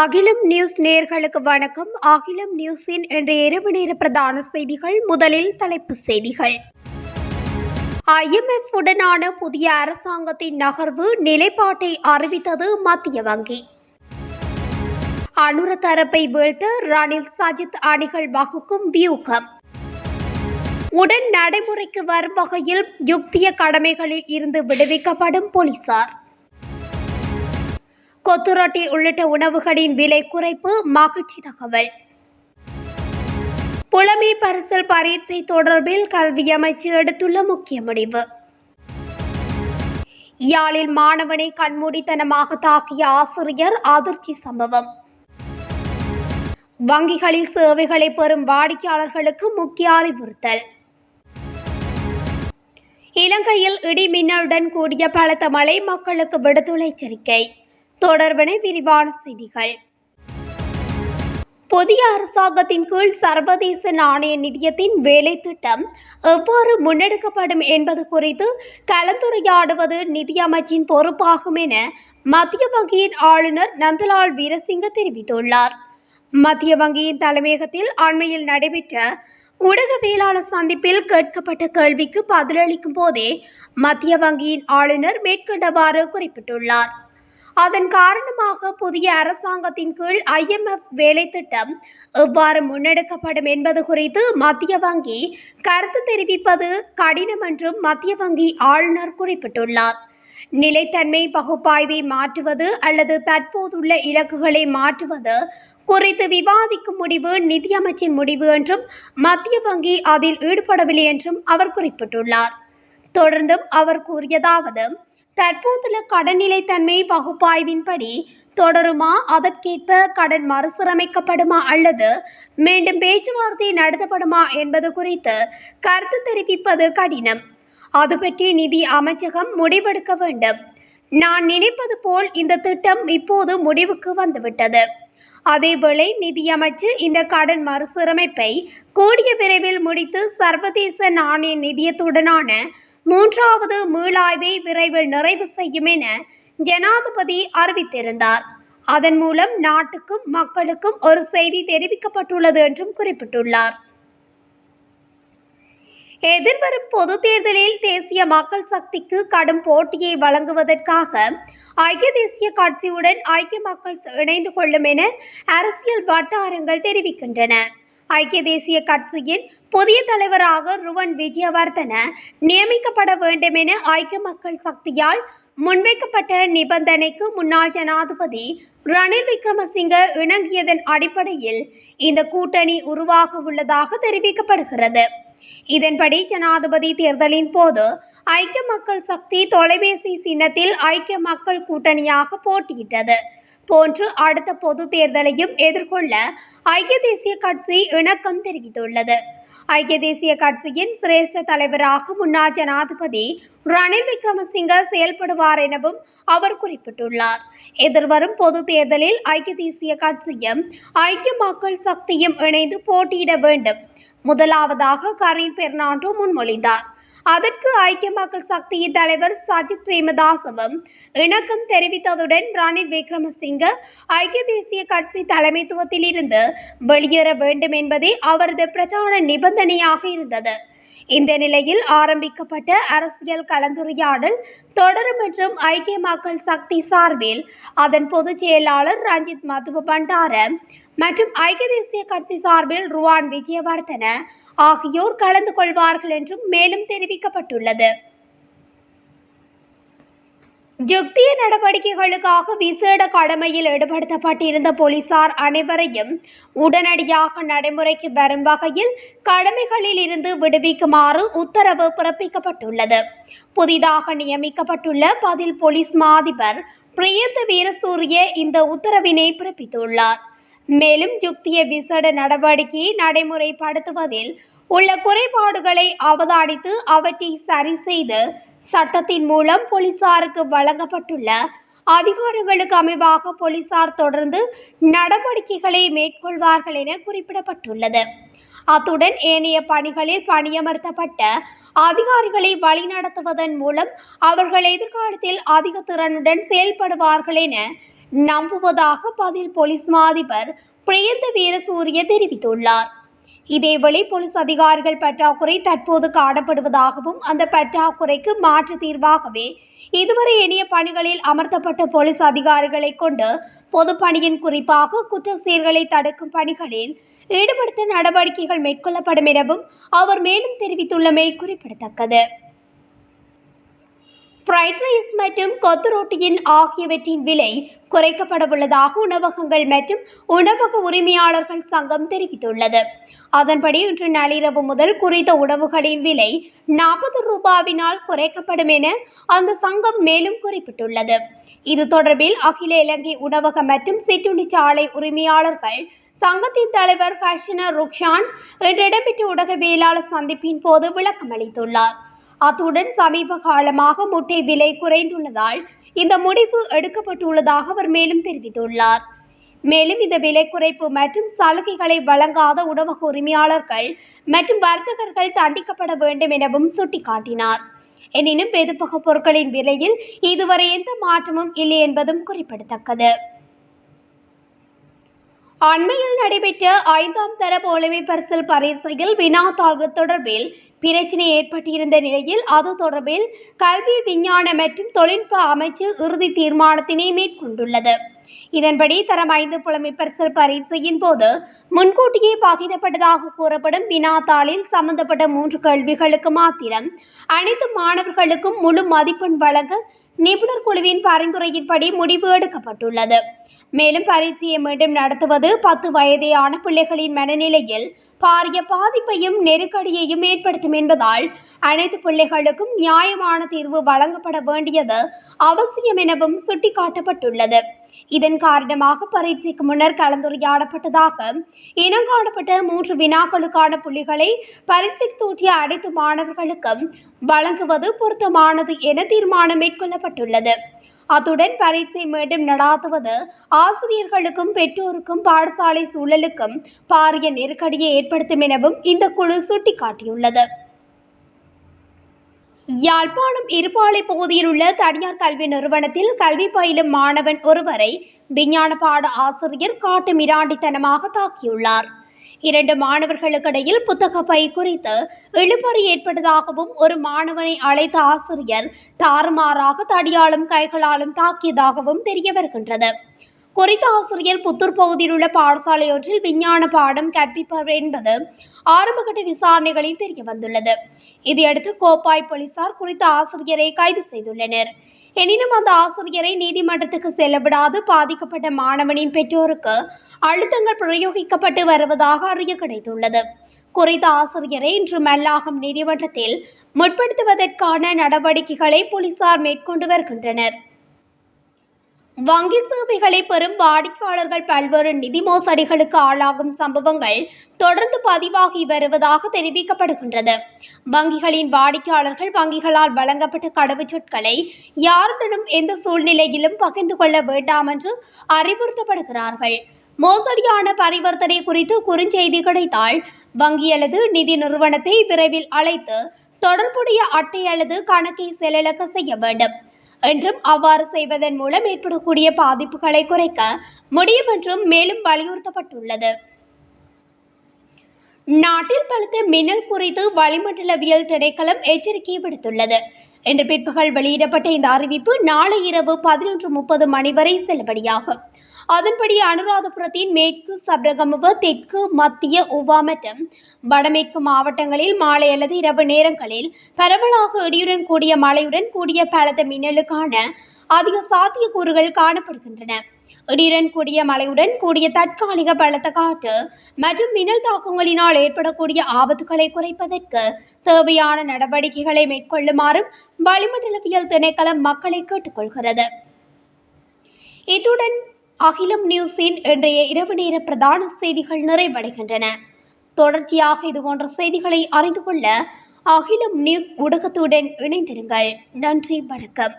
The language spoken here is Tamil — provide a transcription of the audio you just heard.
அகிலம் நியூஸ் நேர்களுக்கு வணக்கம். அகிலம் நியூஸின் இன்றைய இரவு நேர பிரதான செய்திகள் முதலில் தலைப்புச் செய்திகள். ஐஎம்எஃப் உடனான புதிய அரசாங்கத்தின் நகர்வு நிலைப்பாட்டை அறிவித்தது மத்திய வங்கி. அனுர தரப்பை வீழ்த்த ரணில் சஜித் அணிகள் வகுக்கும் வியூகம். உடன் நடைமுறைக்கு வரும் வகையில் யுக்திய கடமைகளில் இருந்து விடுவிக்கப்படும் போலீசார். கொத்துரொட்டி உள்ளிட்ட உணவுகளின் விலை குறைப்பு மகிழ்ச்சி தகவல். புலமை பரிசல் பரீட்சை தொடர்பில் கல்வி அமைச்சு எடுத்துள்ள முக்கிய முடிவு. யாழில் மாணவனை கண்மூடித்தனமாக தாக்கிய ஆசிரியர் அதிர்ச்சி சம்பவம். வங்கிகளில் சேவைகளை பெறும் வாடிக்கையாளர்களுக்கு முக்கிய அறிவுறுத்தல். இலங்கையில் இடி மின்னலுடன் கூடிய பலத்த மழை மக்களுக்கு விடுத்துள்ள எச்சரிக்கை. தொடர்பினை விரிவான செய்திகள். புதிய அரசாங்கத்தின் கீழ் சர்வதேச நாணய நிதியத்தின் வேலை திட்டம் எவ்வாறு முன்னெடுக்கப்படும் என்பது குறித்து கலந்துரையாடுவது நிதியமைச்சின் பொறுப்பாகும் என மத்திய வங்கியின் ஆளுநர் நந்தலால் வீரசிங்க தெரிவித்துள்ளார். மத்திய வங்கியின் தலைமையகத்தில் அண்மையில் நடைபெற்ற ஊடகவியலாளர் சந்திப்பில் கேட்கப்பட்ட கேள்விக்கு பதிலளிக்கும் போதே மத்திய வங்கியின் ஆளுநர் மேற்கண்டவாறு குறிப்பிட்டுள்ளார். அதன் காரணமாக புதிய அரசாங்கத்தின் கீழ் ஐஎம்எஃப் வேலை திட்டம் எவ்வாறு முன்னெடுக்கப்படும் என்பது குறித்து மத்திய வங்கி கருத்து தெரிவிப்பது கடினம் என்றும் மத்திய வங்கி ஆளுநர் குறிப்பிட்டுள்ளார். நிலைத்தன்மை பகுப்பாய்வை மாற்றுவது அல்லது தற்போதுள்ள இலக்குகளை மாற்றுவது குறித்து விவாதிக்கும் முடிவு நிதியமைச்சின் முடிவு என்றும் மத்திய வங்கி அதில் ஈடுபடவில்லை என்றும் அவர் குறிப்பிட்டுள்ளார். தொடர்ந்தும் அவர் கூறியதாவது தற்போதுள்ள கடன்நிலைத்தன்மை பகுப்பாய்வின்படி தொடருமா? அதற்கேற்ப கடன் மறுசீரமைக்கப்படுமா? அல்லது மீண்டும் பேச்சுவார்த்தை நடத்தப்படுமா என்பது குறித்து கருத்து தெரிவிப்பது கடினம். அது பற்றி நிதி அமைச்சகம் முடிவெடுக்க வேண்டும். நான் நினைப்பது போல் இந்த திட்டம் இப்போது முடிவுக்கு வந்துவிட்டது. அதேவேளை நிதியமைச்சு இந்த கடன் மறுசீரமைப்பை கூடிய விரைவில் முடித்து சர்வதேச நாணய நிதியத்துடனான மூன்றாவது மீளாய்வை விரைவில் நிறைவு செய்யும் என ஜனாதிபதி அறிவித்திருந்தார். அதன் மூலம் நாட்டுக்கும் மக்களுக்கும் ஒரு செய்தி தெரிவிக்கப்பட்டுள்ளது என்றும் குறிப்பிட்டுள்ளார். எதிர்வரும் பொது தேர்தலில் தேசிய மக்கள் சக்திக்கு கடும் போட்டியை வழங்குவதற்காக ஐக்கிய தேசிய கட்சியுடன் ஐக்கிய மக்கள் இணைந்து கொள்ளும் என அரசியல் வட்டாரங்கள் தெரிவிக்கின்றன. ஐக்கிய தேசிய கட்சியின் புதிய தலைவராக ருவன் விஜயவர்தன நியமிக்கப்பட வேண்டும் என ஐக்கிய மக்கள் சக்தியால் முன்வைக்கப்பட்ட நிபந்தனைக்கு முன்னாள் ஜனாதிபதி ரணில் விக்ரமசிங்க இணங்கியதன் அடிப்படையில் இந்த கூட்டணி உருவாக உள்ளதாக தெரிவிக்கப்படுகிறது. இதன்படி ஜனாதிபதி தேர்தலின் போது ஐக்கிய மக்கள் சக்தி தொலைபேசி சின்னத்தில் ஐக்கிய மக்கள் கூட்டணியாக போட்டியிட்டது. போன்று அடுத்த பொது தேர்தலையும் எதிர்கொள்ள ஐக்கிய தேசிய கட்சி இணக்கம் தெரிவித்துள்ளது. ஐக்கிய தேசிய கட்சியின் சிரேஷ்ட தலைவராக முன்னாள் ஜனாதிபதி ரணில் விக்ரமசிங்க செயல்படுவார் எனவும் அவர் குறிப்பிட்டுள்ளார். எதிர்வரும் பொது தேர்தலில் ஐக்கிய தேசிய கட்சியும் ஐக்கிய மக்கள் சக்தியும் இணைந்து போட்டியிட வேண்டும். முதலாவதாக கரீன் பெர்னாண்டோ முன்மொழிந்தார். அதற்கு ஐக்கிய மக்கள் சக்தியின் தலைவர் சஜித் பிரேமதாசவும் இணக்கம் தெரிவித்ததுடன் ரணில் விக்ரமசிங்க ஐக்கிய தேசிய கட்சி தலைமைத்துவத்தில் இருந்து வெளியேற வேண்டும் என்பதே அவரது பிரதான நிபந்தனையாக இருந்தது. இந்த நிலையில் ஆரம்பிக்கப்பட்ட அரசியல் கலந்துரையாடல் தொடரும் என்றும் ஐக்கிய மக்கள் சக்தி சார்பில் அதன் பொதுச் செயலாளர் ரஞ்சித் மதுப பண்டார மற்றும் ஐக்கிய தேசிய கட்சி சார்பில் ருவான் விஜயவர்தன ஆகியோர் கலந்து கொள்வார்கள் என்றும் மேலும் தெரிவிக்கப்பட்டுள்ளது. யுக்திய நடவடிக்கைகளுக்காக விசேட கடமையில் ஈடுபடுத்தப்பட்டிருந்த போலீசார் அனைவரையும் உடனடியாக நடைமுறைக்கு வரும் வகையில் கடமைகளில் இருந்து விடுவிக்குமாறு உத்தரவு பிறப்பிக்கப்பட்டுள்ளது. புதிதாக நியமிக்கப்பட்டுள்ள பதில் போலீஸ் மா அதிபர் பிரியந்த வீரசூரிய இந்த உத்தரவினை பிறப்பித்துள்ளார். மேலும் யுக்திய விசேட நடவடிக்கையை நடைமுறைப்படுத்துவதில் உள்ள குறைபாடுகளை அவதானித்து அவற்றை சரி செய்து சட்டத்தின் மூலம் போலீசாருக்கு வழங்கப்பட்டுள்ள அதிகாரங்களுக்கு அமைவாக போலீசார் தொடர்ந்து நடவடிக்கைகளை மேற்கொள்வார்கள் என குறிப்பிடப்பட்டுள்ளது. அத்துடன் ஏனைய பணிகளில் பணியமர்த்தப்பட்ட அதிகாரிகளை வழிநடத்துவதன் மூலம் அவர்கள் எதிர்காலத்தில் அதிக திறனுடன் செயல்படுவார்கள் என நம்புவதாக பதில் போலீஸ் மா அதிபர் பிரியந்த வீரசூரிய தெரிவித்துள்ளார். இதேவேளை போலீஸ் அதிகாரிகள் பற்றாக்குறை தற்போது காணப்படுவதாகவும் அந்த பற்றாக்குறைக்கு மாற்று தீர்வாகவே இதுவரை எண்ணிய பணிகளில் அமர்த்தப்பட்ட போலீஸ் அதிகாரிகளை கொண்டு பொதுப்பணியின் குறிப்பாக குற்ற செயல்களை தடுக்கும் பணிகளில் ஈடுபடுத்த நடவடிக்கைகள் மேற்கொள்ளப்படும் எனவும் அவர் மேலும் தெரிவித்துள்ளமை குறிப்பிடத்தக்கது. ஃப்ரைட் ரைஸ் மற்றும் கொத்து ரொட்டியின் ஆகியவற்றின் விலை குறைக்கப்படவுள்ளதாக உணவகங்கள் மற்றும் உணவக உரிமையாளர்கள் சங்கம் தெரிவித்துள்ளது. அதன்படி இன்று நள்ளிரவு முதல் குறித்த உணவுகளின் விலை நாற்பது ரூபாவினால் குறைக்கப்படும் என அந்த சங்கம் மேலும் குறிப்பிட்டுள்ளது. இது தொடர்பில் அகில இலங்கை உணவக மற்றும் சிற்றுண்டிச்சாலை உரிமையாளர்கள் சங்கத்தின் தலைவர் ஹர்ஷனா ருக்ஷான் இன்று இடம்பெற்ற ஊடகவியலாளர் சந்திப்பின் போது விளக்கமளித்துள்ளார். அத்துடன் சமீப காலமாக முட்டை விலை குறைந்துள்ளதால் இந்த முடிவு எடுக்கப்பட்டுள்ளதாக அவர் மேலும் தெரிவித்துள்ளார். மேலும் இந்த விலை குறைப்பு மற்றும் சலுகைகளை வழங்காத உணவக உரிமையாளர்கள் மற்றும் வர்த்தகர்கள் தண்டிக்கப்பட வேண்டும் எனவும் சுட்டிக்காட்டினார். எனினும் வெதுப்பக பொருட்களின் விலையில் இதுவரை எந்த மாற்றமும் இல்லை என்பதும் குறிப்பிடத்தக்கது. அண்மையில் நடைபெற்ற ஐந்தாம் தர புலமை பரிசல் பரீட்சையில் வினாத்தாழ்வு தொடர்பில் பிரச்சினை ஏற்பட்டிருந்த நிலையில் அது தொடர்பில் கல்வி விஞ்ஞான மற்றும் தொழில்நுட்ப அமைச்சு இறுதி தீர்மானத்தினை மேற்கொண்டுள்ளது. இதன்படி தரம் ஐந்து புலமை பரிசல் பரீட்சையின் போது முன்கூட்டியே பகிரப்பட்டதாக கூறப்படும் வினாத்தாளில் சம்பந்தப்பட்ட மூன்று கேள்விகளுக்கு மாத்திரம் அனைத்து மாணவர்களுக்கும் முழு மதிப்பெண் வழங்க நிபுணர் குழுவின் பரிந்துரையின்படி முடிவு எடுக்கப்பட்டுள்ளது. மேலும் பரீட்சையை மீண்டும் நடத்துவது பத்து வயதேயான பிள்ளைகளின் மனநிலையில் பாரிய பாதிப்பையும் நெருக்கடியையும் ஏற்படுத்தும் என்பதால் அனைத்து பிள்ளைகளுக்கும் நியாயமான தீர்வு வழங்கப்பட வேண்டியது அவசியம் எனவும் சுட்டிக்காட்டப்பட்டுள்ளது. இதன் காரணமாக பரீட்சைக்கு முன்னர் கலந்துரையாடப்பட்டதாக இனம் காணப்பட்ட மூன்று வினாக்களுக்கான புள்ளிகளை பரீட்சைக்கு தூற்றிய அனைத்து மாணவர்களுக்கும் வழங்குவது பொருத்தமானது என தீர்மானம் மேற்கொள்ளப்பட்டுள்ளது. அத்துடன் பரீட்சை மீண்டும் நடாத்துவது ஆசிரியர்களுக்கும் பெற்றோருக்கும் பாடசாலை சூழலுக்கும் பாரிய நெருக்கடியை ஏற்படுத்தும் எனவும் இந்த குழு சுட்டிக்காட்டியுள்ளது. யாழ்ப்பாணம் இருப்பாளை பகுதியில் உள்ள தனியார் கல்வி நிறுவனத்தில் கல்வி பயிலும் மாணவன் ஒருவரை விஞ்ஞான பாட ஆசிரியர் காட்டு மிராண்டித்தனமாக தாக்கியுள்ளார். இரண்டு மாணவர்களுக்கிடையில் புத்தக பை குறித்து இழுபறி ஏற்பட்டதாகவும் ஒரு மாணவனை அழைத்த ஆசிரியர் தாறுமாறாக தடியாலும் கைகளாலும் தாக்கியதாகவும் தெரிய வருகின்றது. குறித்த ஆசிரியர் புத்தூர் பகுதியில் உள்ள பாடசாலை ஒன்றில் விஞ்ஞான பாடம் கற்பிப்பவர் என்பது ஆரம்பகட்ட விசாரணைகளில் தெரிய வந்துள்ளது. இதையடுத்து கோப்பாய் போலீசார் குறித்த ஆசிரியரை கைது செய்துள்ளனர். எனினும் அந்த ஆசிரியரை நீதிமன்றத்துக்கு செல்லவிடாது. பாதிக்கப்பட்ட மாணவனின் பெற்றோருக்கு அழுத்தங்கள் பிரயோகிக்கப்பட்டு வருவதாக அறிய கிடைத்துள்ளது. குறித்த ஆசிரியரை இன்று மல்லாகம் நீதிமன்றத்தில் முற்படுத்துவதற்கான நடவடிக்கைகளை போலீசார் மேற்கொண்டு வருகின்றனர். வங்கி சேவைகளை பெறும் வாடிக்கையாளர்கள் பல்வேறு நிதி மோசடிகளுக்கு ஆளாகும் சம்பவங்கள் தொடர்ந்து பதிவாகி வருவதாக தெரிவிக்கப்படுகின்றது. வங்கிகளின் வாடிக்கையாளர்கள் வங்கிகளால் வழங்கப்பட்ட கடவுச்சொற்களை யாருடனும் எந்த சூழ்நிலையிலும் பகிர்ந்து கொள்ள வேண்டாம் என்று அறிவுறுத்தப்படுகிறார்கள். மோசடியான பரிவர்த்தனை குறித்து குறுஞ்செய்தி கிடைத்தால் வங்கி அல்லது நிதி நிறுவனத்தை விரைவில் அழைத்து தொடர்புடைய அட்டை அல்லது கணக்கை செயலிழக்க செய்ய வேண்டும். என்றும் அவ்வாறு செய்வதன் மூலம் ஏற்படக்கூடிய பாதிப்புகளை குறைக்க முடியும் என்றும் மேலும் வலியுறுத்தப்பட்டுள்ளது. நாட்டில் பழுத்த மின்னல் குறித்து வளிமண்டலவியல் திணைக்களம் எச்சரிக்கை விடுத்துள்ளது. இன்று பிற்பகல் வெளியிடப்பட்ட இந்த அறிவிப்பு நாளை இரவு பதினொன்று முப்பது மணி வரை செல்லுபடியாகும். அதன்படி அனுராதபுரத்தின் மேற்கு சப்ரகமுவ தெற்கு மத்திய உவா மற்றும் வடமேற்கு மாவட்டங்களில் மாலை அல்லது இரவு நேரங்களில் பரவலாக இடியுடன் கூடிய மழையுடன் கூடிய பலத்த மின்னலுக்கான அதிக சாத்தியக்கூறுகள் காணப்படுகின்றன. இடியுடன் கூடிய மழையுடன் கூடிய தற்காலிக பலத்த காற்று மற்றும் மின்னல் தாக்கங்களினால் ஏற்படக்கூடிய ஆபத்துகளை குறைப்பதற்கு தேவையான நடவடிக்கைகளை மேற்கொள்ளுமாறும் வளிமண்டலவியல் திணைக்களம் மக்களை கேட்டுக்கொள்கிறது. இத்துடன் அகிலம் நியூஸின் இன்றைய இரவு நேர பிரதான செய்திகள் நிறைவடைகின்றன. தொடர்ச்சியாக இதுபோன்ற செய்திகளை அறிந்து கொள்ள அகிலம் நியூஸ் ஊடகத்துடன் இணைந்திருங்கள். நன்றி வணக்கம்.